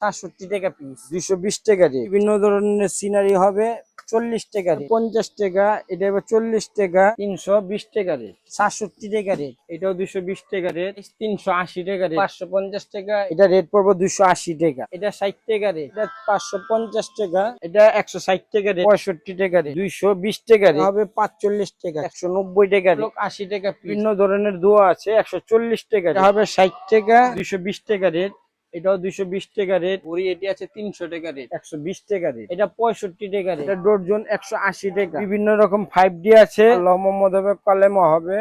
সাতষট্টি টাকা পিস দুইশো বিশ টাকা বিভিন্ন ধরনের সিনারি হবে চল্লিশ টাকা রেট পঞ্চাশ টাকা এটা এবার চল্লিশ টাকা তিনশো বিশ টাকা রেট সাতষট্টি টাকা রেট এটাও দুইশো বিশ টাকা রেট তিনশো আশি টাকা রেট পাঁচশো পঞ্চাশ টাকা এটা রেট পড়ব দুইশো আশি টাকা এটা ষাট টাকা রেট এটা পাঁচশো পঞ্চাশ টাকা এটা একশো ষাট টাকা রেট পঁয়ষট্টি টাকা রেট দুইশো বিশ টাকা রেট হবে পাঁচচল্লিশ টাকা একশো নব্বই টাকা রেট আশি টাকা বিভিন্ন ধরনের দোয়া আছে একশো চল্লিশ টাকা হবে ষাট টাকা দুইশো বিশ টাকা রেট এটাও দুইশো বিশ টাকা রেট ঘড়ি এটি আছে তিনশো টাকা রেট একশো বিশ টাকা রেট এটা পঁয়ষট্টি টাকা রেট এটা ডোরজন একশো আশি টাকা বিভিন্ন রকম ফাইভ ডি আছে মোহাম্মদ হবে কালেমা হবে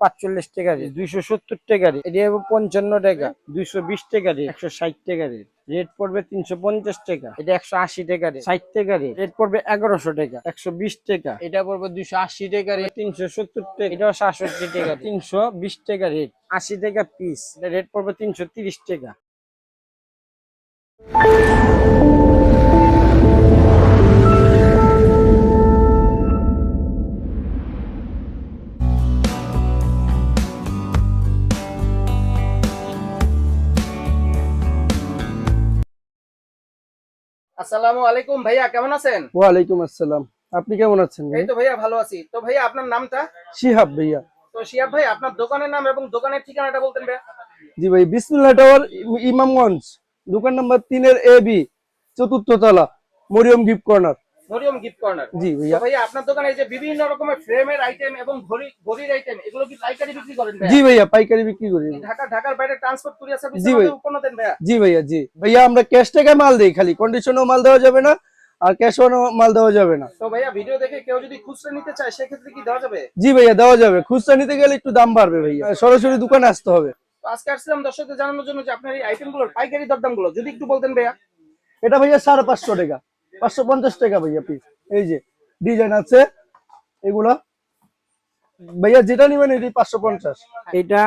পাঁচচল্লিশ টাকা রেট দুইশো সত্তর টাকা রেট এটি হবে পঞ্চান্ন টাকা দুইশো বিশ টাকা রেট একশো ষাট টাকা রেট রেট পড়বে তিনশো পঞ্চাশ টাকা এটা একশো আশি টাকা রেট ষাট টাকা রেট রেট পড়বে এগারোশো টাকা একশো বিশ টাকা এটা পড়বে দুইশো আশি টাকা রেট তিনশো সত্তর টাকা এটাও সাতষট্টি টাকা তিনশো বিশ টাকা রেট আশি টাকা পিস এটা রেট পড়বে তিনশো তিরিশ টাকা আসসালামু আলাইকুম ভাইয়া কেমন আছেন? ওয়ালাইকুম আসসালাম। আপনি কেমন আছেন ভাই? এই তো ভাইয়া ভালো আছি। তো ভাইয়া আপনার নামটা? শিহাব ভাইয়া। তো শিয়াব ভাই আপনার দোকানের নাম এবং দোকানের ঠিকানাটা বলতেন ভাইয়া। জি ভাই বিসমিল্লাহ টাওয়ার ইম- ইমামগঞ্জ। দোকান নাম্বার তিনের এ বি চতুর্থ তলা Mariyam gift corner. Mariyam gift corner. জি ভাইয়া। ভাইয়া আপনার দোকানে এই যে বিভিন্ন রকমের ফ্রেমের আইটেম এবং ঘড়ি ঘড়ির আইটেম এগুলো কি পাইকারি বিক্রি করেন ভাইয়া? জি ভাইয়া পাইকারি বিক্রি করি। ঢাকা ঢাকার বাইরে ট্রান্সপোর্ট কুরিয়ার সার্ভিস জি ভাই। উপন্ন দেন ভাইয়া? জি ভাইয়া জি। ভাইয়া আমরা ক্যাশ টাকায় মাল দিই খালি কন্ডিশনও মাল দেওয়া যাবে না আর ক্যাশও মাল দেওয়া যাবে না। তো ভাইয়া ভিডিও দেখে কেউ যদি খুচরা নিতে চায় সেক্ষেত্রে কি দেওয়া যাবে? জি ভাইয়া দেওয়া যাবে। খুচরা নিতে গেলে একটু দাম বাড়বে ভাইয়া। সরাসরি দোকানে আসতে হবে। তো আজকে আসছিলাম দর্শকদের জানানোর জন্য যে আপনার এই আইটেমগুলোর পাইকারি দরদামগুলো যদি একটু বলতেন ভাইয়া। এটা ভাইয়া সাড়ে পাঁচশো টাকা। পাঁচশো পঞ্চাশ টাকা ভাইয়া পিস এই যে ডিজাইন আছে এগুলো। ভাইয়া যেটা নিবেন এটি পাঁচশো পঞ্চাশ। এটা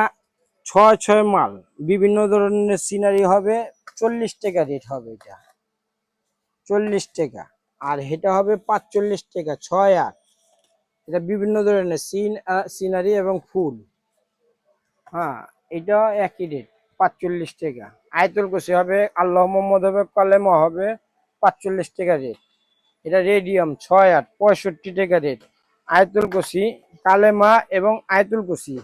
ছয় ছয় মাল। বিভিন্ন ধরনের সিনারি হবে চল্লিশ টাকা রেট হবে এটা। চল্লিশ টাকা। আর এটা হবে পাঁচচল্লিশ টাকা ছয় আট। এটা বিভিন্ন ধরনের সিন সিনারি এবং ফুল। হ্যাঁ এটা একই রেট পাঁচচল্লিশ টাকা। আয়তুল কুশি হবে, আল্লাহ মোহাম্মদ হবে, কলেমা হবে, পাঁচচল্লিশ টাকা রেট এটা রেডিয়াম ছয় আট, পঁয়ষট্টি টাকা রেট আয়তুল কুশি কালেমা এবং আয়তুল কুশি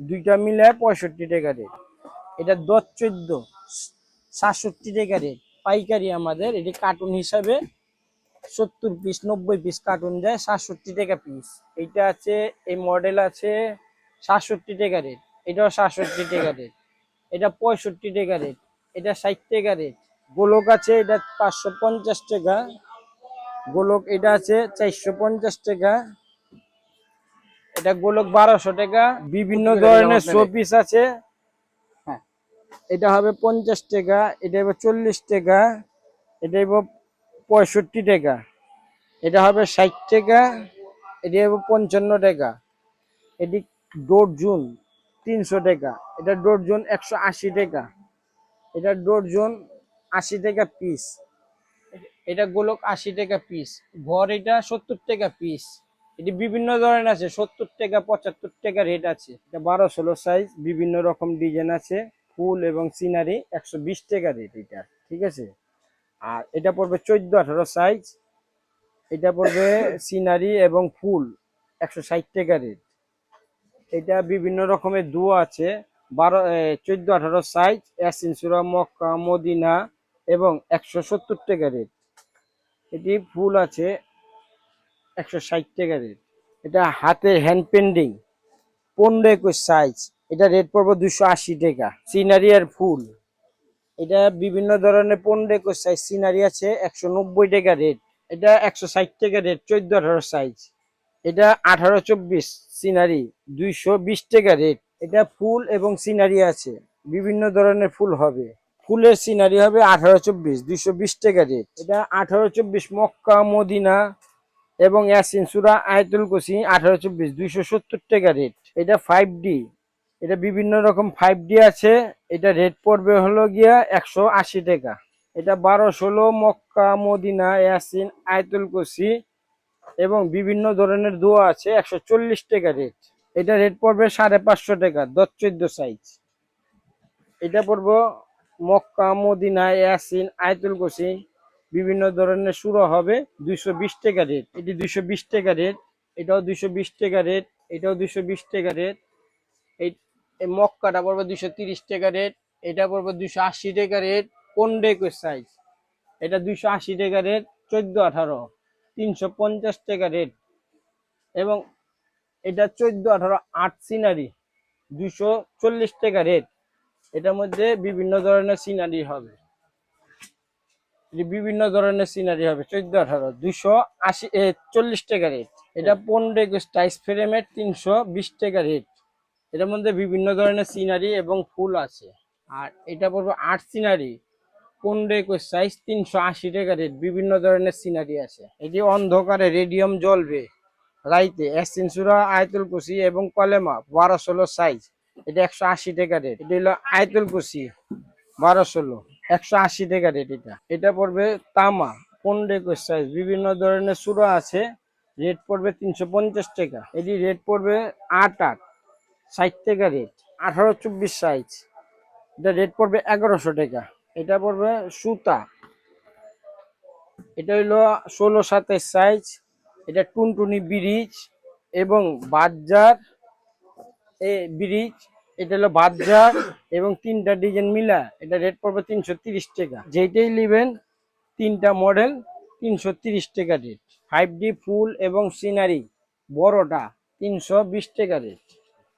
দুইটা মিলে পঁয়ষট্টি টাকা রেট এটা দশ চোদ্দ, সাতষট্টি টাকা রেট পাইকারি আমাদের, এটি কার্টুন হিসাবে সত্তর পিস নব্বই পিস কার্টুন যায় সাতষট্টি টাকা পিস এইটা আছে, এই মডেল আছে, সাতষট্টি টাকা রেট এটাও সাতষট্টি টাকা রেট এটা পঁয়ষট্টি টাকা রেট এটা ষাট টাকা রেট গোলক আছে এটা পাঁচশো পঞ্চাশ টাকা। গোলক এটা আছে চারশো পঞ্চাশ টাকা। এটা গোলক বারোশো টাকা। বিভিন্ন ধরনের শোপিস আছে। হ্যাঁ। এটা হবে পঞ্চাশ টাকা এটা হবে চল্লিশ টাকা এটা হবে পঁয়ষট্টি টাকা। এটা হবে ষাট টাকা এটা হবে পঞ্চান্ন টাকা। এটি ডোরজুন তিনশো টাকা। এটা ডোরজুন একশো আশি টাকা। এটা ডোরজুন আশি টাকা পিস এটা গোলক আশি টাকা পিস ঘর এটা সত্তর টাকা পিস এটি বিভিন্ন ধরনের আছে, সত্তর টাকা, পঁচাত্তর টাকা রেট আছে। এটা বারো ষোলো সাইজ বিভিন্ন রকম ডিজাইন আছে। ফুল এবং সিনারি একশো বিশ টাকা রেট এটা, ঠিক আছে? আর এটা পড়বে চোদ্দ আঠারো সাইজ এটা পড়বে সিনারি এবং ফুল একশো ষাট টাকা রেট এটা বিভিন্ন রকমের দুয়ো আছে। বারো চোদ্দ, আঠারো সাইজ অ্যাসিনসুরা মক্কা মদিনা এবং একশো সত্তর টাকা রেট এটি ফুল আছে একশো ষাট টাকা রেট এটা হাতের হ্যান্ড পেন্ডিং পনেরো একুশ সাইজ এটা রেট পড়ব দুশো আশি টাকা। সিনারি আর ফুল। এটা বিভিন্ন ধরনের পনেরো একুশ সাইজ সিনারি আছে, একশো নব্বই টাকা রেট এটা একশো ষাট টাকা রেট চোদ্দ, আঠারো সাইজ এটা আঠারো চব্বিশ সিনারি, দুইশো বিশ টাকা রেট এটা ফুল এবং সিনারি আছে, বিভিন্ন ধরনের ফুল হবে। ফুলের সিনারি হবে আঠারো চব্বিশ, দুইশো বিশ টাকা রেট এটা আঠারো চব্বিশ মক্কা, মদিনা এবং ইয়াসিন সুরা আয়তুল কুসি আঠারো চব্বিশ, দুইশো সত্তর টাকা রেট এটা ফাইভ ডি এটা বিভিন্ন রকম ফাইভ ডি আছে। এটা রেট পড়বে হলো গিয়া একশো আশি টাকা। এটা বারো ষোলো মক্কা, মদিনা, ইয়াসিন আয়তুল কুসি এবং বিভিন্ন ধরনের দোয়া আছে, একশো চল্লিশ টাকা রেট এটা রেট পড়বে সাড়ে পাঁচশো টাকা, দশ চোদ্দ সাইজ এটা পড়ব মক্কা, মদিনা, ইয়াসিন, আয়তুল কুসি বিভিন্ন ধরনের সুরা হবে দুইশো বিশ টাকা রেট এটি দুইশো বিশ টাকা রেট এটাও দুইশো বিশ টাকা রেট এটাও দুইশো বিশ টাকা রেট এই মক্কাটা পড়বে দুইশো তিরিশ টাকা রেট এটা পড়বে দুইশো আশি টাকা রেট কোন ডেকোর সাইজ এটা দুইশো আশি টাকা রেট চোদ্দ আঠারো। তিনশো পঞ্চাশ টাকা রেট এবং এটা চোদ্দ আঠারো আট সিনারি দুশো চল্লিশ টাকা রেট এটার মধ্যে বিভিন্ন ধরনের সিনারি হবে। বিভিন্ন ধরনের সিনারি হবে, চোদ্দ আঠারো দুশো আশি চল্লিশ টাকা রেট এটা পনেরো একুশ টাইস ফ্রেমের তিনশো বিশ টাকা রেট এটার মধ্যে বিভিন্ন ধরনের সিনারি এবং ফুল আছে। আর এটা পড়বে আট সিনারি পনেরো একুশ সাইজ তিনশো আশি টাকা রেট বিভিন্ন ধরনের সিনারি আছে। এটি অন্ধকারে রেডিয়াম জ্বলবে রাইতে এসিনসুরা আয়তুল কুসি এবং কলেমা বারো ষোলো সাইজ এটা একশো আশি টাকা রেট এটা হলো আয়তুল কুসি বারো ষোলো, একশো আশি টাকা রেট এটা। এটা পড়বে তামা, পনেরো একুশ সাইজ বিভিন্ন ধরনের সুরা আছে রেট পড়বে তিনশো পঞ্চাশ টাকা। এটি রেট পড়বে আট আট, ষাট টাকা রেট আঠারো চব্বিশ সাইজ এটা রেট পড়বে এগারোশো টাকা। এটা পড়বে সুতা। এটা হইল ষোলো সাতের সাইজ এটা টুনটুনি ব্রিজ এবং বাজার, এ ব্রিজ, এটা হলো বাজার এবং তিনটা ডিজাইন মিলা, এটা রেট পড়বে তিনশো তিরিশ টাকা। যেইটাই নেবেন তিনটা মডেল তিনশো তিরিশ টাকা রেট ফাইভ ডি ফুল এবং সিনারি বড়টা তিনশো বিশ টাকা রেট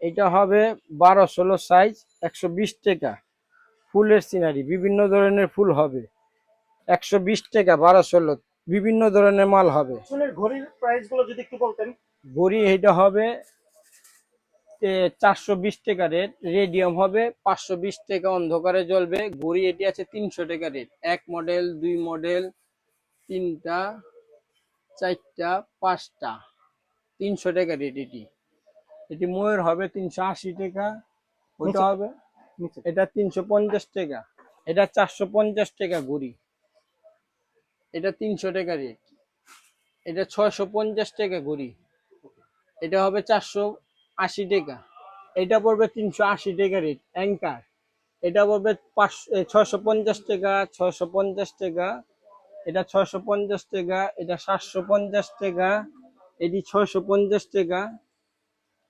এটা হবে বারো ষোলো সাইজ একশো বিশ টাকা। ফুলের সিনারি বিভিন্ন ধরনের ফুল হবে। একশো বিশ টাকা বারো ষোলো বিভিন্ন ধরনের মাল হবে। পিছনের ঘড়ির প্রাইস যদি একটু বলতেন। ঘড়ি এটা হবে চারশো বিশ টাকা রেট রেডিয়াম হবে পাঁচশো বিশ টাকা অন্ধকারে জ্বলবে। ঘড়ি এটি আছে তিনশো টাকা রেট এক মডেল দুই মডেল তিনটা চারটা পাঁচটা তিনশো টাকা রেট এটি। এটি ময়ূর হবে তিনশো আশি টাকা ওইটা হবে। নিচে। এটা তিনশো পঞ্চাশ টাকা। এটা চারশো পঞ্চাশ টাকা ঘড়ি। এটা তিনশো টাকা রেট। এটা ছয়শো পঞ্চাশ টাকা ঘড়ি। এটা হবে চারশো আশি টাকা। এটা পড়বে তিনশো আশি টাকা রেট, অ্যাঙ্কার। এটা পড়বে পাঁচশো ছয়শো পঞ্চাশ টাকা, ছয়শো পঞ্চাশ টাকা। এটা ছয়শো পঞ্চাশ টাকা, এটা সাতশো পঞ্চাশ টাকা। এটি ছয়শো পঞ্চাশ টাকা।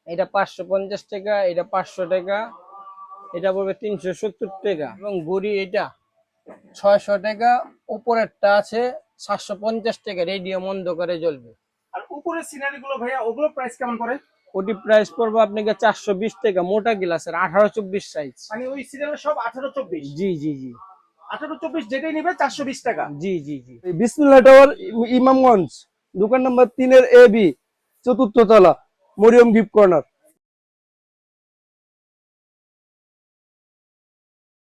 এটা পাঁচশো পঞ্চাশ টাকা, এটা পাঁচশো টাকা। এটা পড়বে তিনশো সত্তর টাকা। এবং গড়ি এটা ছয়শো টাকা উপরেরটা আছে সাতশো পঞ্চাশ টাকা রেডিয়াম অন্ধকারে জ্বলবে। আর উপরের সিনারি গুলো ভাইয়া ওগুলো প্রাইস কেমন করে? ওটি প্রাইস পড়বে আপনাকে চারশো বিশ টাকা মোটা গ্লাসের আঠারো চব্বিশ সাইজ মানে ওই সব আঠারো চব্বিশ? জি জি জি। আঠারো চব্বিশ যেটাই নিবে চারশো বিশ টাকা। জি জি জি। বিসমিল্লাহ টাওয়ার ইমামগঞ্জ দোকান নাম্বার তিনের এ বি চতুর্থ তলা মরিয়ম গিফট কর্নার।